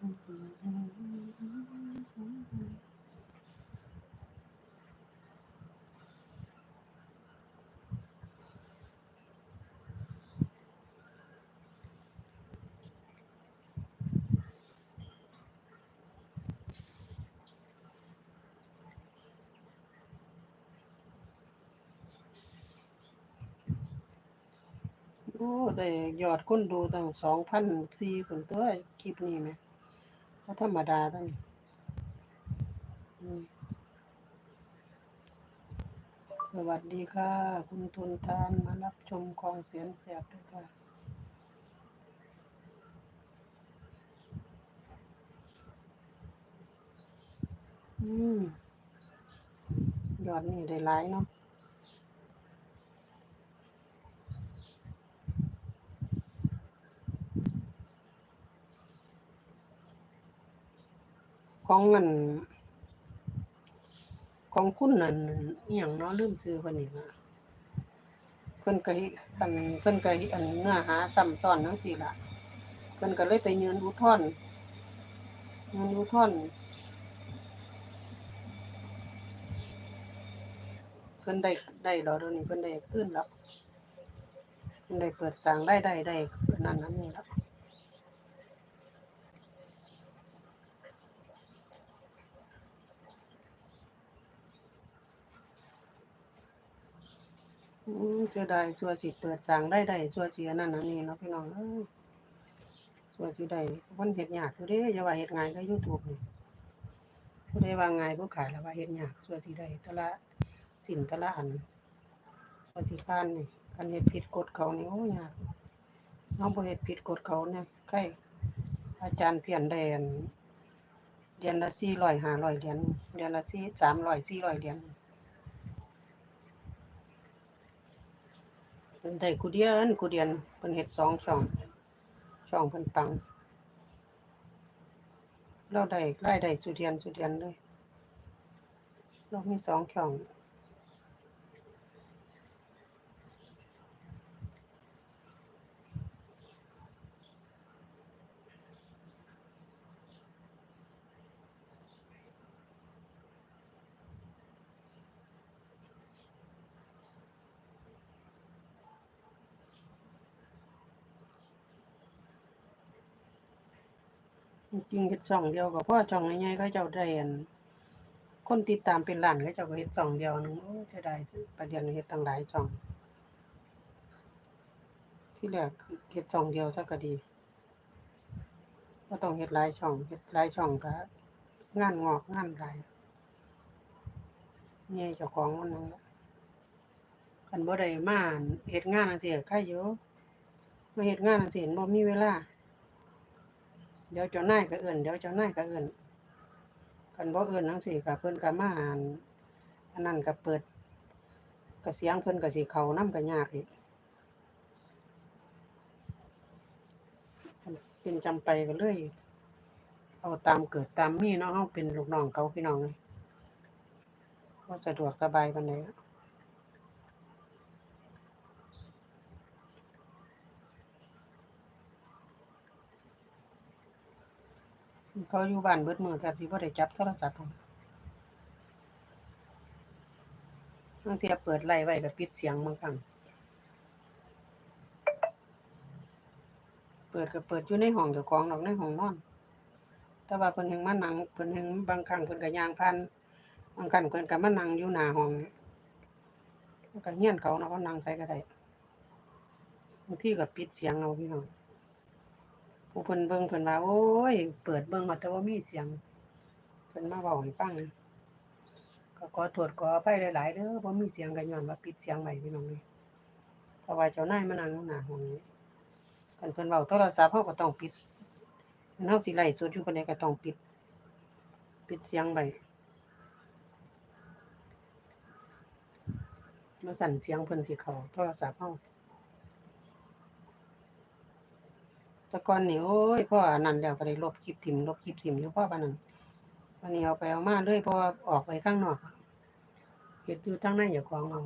โอ้ได้ยอดคนดูตั้งสองพันสี่ผลตัวคลิปนี้ไหม ก็ธรรมดาตั้งสวัสดีค่ะ คุณทุนทานมารับชมของเสียงแสบด้วยค่ะ อืม ยอดนี่ได้หลายเนาะ ของเงินของคุณนั่นอหย่างเนาะลืมชื่อเพิ่นอีกละเพิ่นก็เฮ็ดอันเพิ่นก็เฮ็ดอันเนื้อหาซ้ำซ้อนจังซี่ล่ะเพิ่นก็เลยไปยืนอุทธรณ์ยืนอุทธรณ์เพิ่นได้ได้แล้วเดี๋ยวนี้เพิ่นได้คืนแล้วเพิ่นได้เปิดสร้างรายได้ได้อันนั้นนนี้แล้ว อืมจอได้ชัวร์สิเปิดสร้างได้ได้ชัวร์สิอันนั้นอันนี้เนาะพี่น้องเอ้ยชัวร์สิได้มันเฮ็ดยากอยู่เด้อย่าว่าเฮ็ดง่ายก็ YouTube นี่ผู้ใดว่าง่ายผู้ขายแล้วว่าเฮ็ดยากชัวร์สิได้แต่ละสินแต่ละอันชัวร์สิผ่านนี่คันเฮ็ดผิดกฎเขานี่โอ้ยากเฮาบ่เฮ็ดผิดกฎเขาเนี่ยใครอาจารย์เพียนได้อันเดือนละ400 500เหรียญเดือนละ4 300 400เหรียญ เป็นได้กูเดียนกูเดียนเป็นเห็ดสองช่องช่องเป็นปัง เราได้ไล่ได้สุเดียนสุเดียนเลย เรามีสองช่อง จริงๆเฮ็ดช่องเดียวก็พอช่องใหญ่ๆเขาเจ้าได้อันคนติดตามเป็นล้านเขาเจ้าก็เฮ็ดช่องเดียวนึงโอ้จะได้ประเดี๋ยวนี้เฮ็ดตั้งหลายช่อง ที่แรกเฮ็ดช่องเดียวซะก็ดีบ่ต้องเฮ็ดหลายช่องเฮ็ดหลายช่องก็งานงอกงานหลายเมียเจ้าของมันนั่นแหละคันบ่ได้มาเฮ็ดงานจังซี่ใครอยู่มาเฮ็ดงานจังซี่บ่มีเวลา เดี๋ยวเจ้านายก็เอิ้นเดี๋ยวเจ้านายก็เอิ้นคันบ่เอิ้นจังซี่ก็เพิ่นก็มาอั่นอันนั้นก็เปิดก็เสียงเพิ่นก็สิเขาน้ำก็ยากอีกเป็นจำไปก็เลยเอาตามเกิดตามมีเนาะเฮาเป็นลูกน้องเขาพี่น้องเอ้ยบ่สะดวกสบายปานใดอ เขาอยู่บ้านเบิดมือแทบสิบ่ได้จับโทรศัพท์เลยบางเที่ยเปิดไลฟ์ไว้ก็ปิดเสียงบางครั้งเปิดก็เปิดอยู่ในห้องเจ้าของดอกในห้องนอน แต่ว่าเพิ่นแฮ่งมานั่งเพิ่นแฮ่งบางครั้งเพิ่นก็ย่างผ่านบางครั้งเพิ่นก็มานั่งอยู่หน้าห้องก็เฮียนเขาเนาะเขานั่งไสก็ได้บางทีก็ปิดเสียงเอาพี่น้อง ผู้เพิ่นเบิ่งเพิ่นว่าโอ้ย เปิดเบิ่งว่าแต่ว่ามีเสียงเพิ่นมาเว้าให้ฟังนะก็ขอโทษขออภัยหลายๆเด้อบ่มีเสียงก็ย้อนว่าปิดเสียงไว้พี่น้องเอ้ยเพราะว่าเจ้านายมานั่งหน้าห้องนี้คันเพิ่นเว้าโทรศัพท์เราก็ต้องปิดเฮาสิไลฟ์สดอยู่ปานใดก็ต้องปิด ปิดเสียงไว้บ่ซั้นเสียงเพิ่นสิเข้าโทรศัพท์เฮา แต่ก่อนนี่โอ้ยพออันนั้นแล้วก็ได้ลบคลิปถิ่มลบคลิปถิ่มอยู่พ่อปานนั้นวันนี้เอาไปเอามาเลยเพราะว่าออกไปข้างนอกเฮ็ดอยู่ทางในอย่าของเอา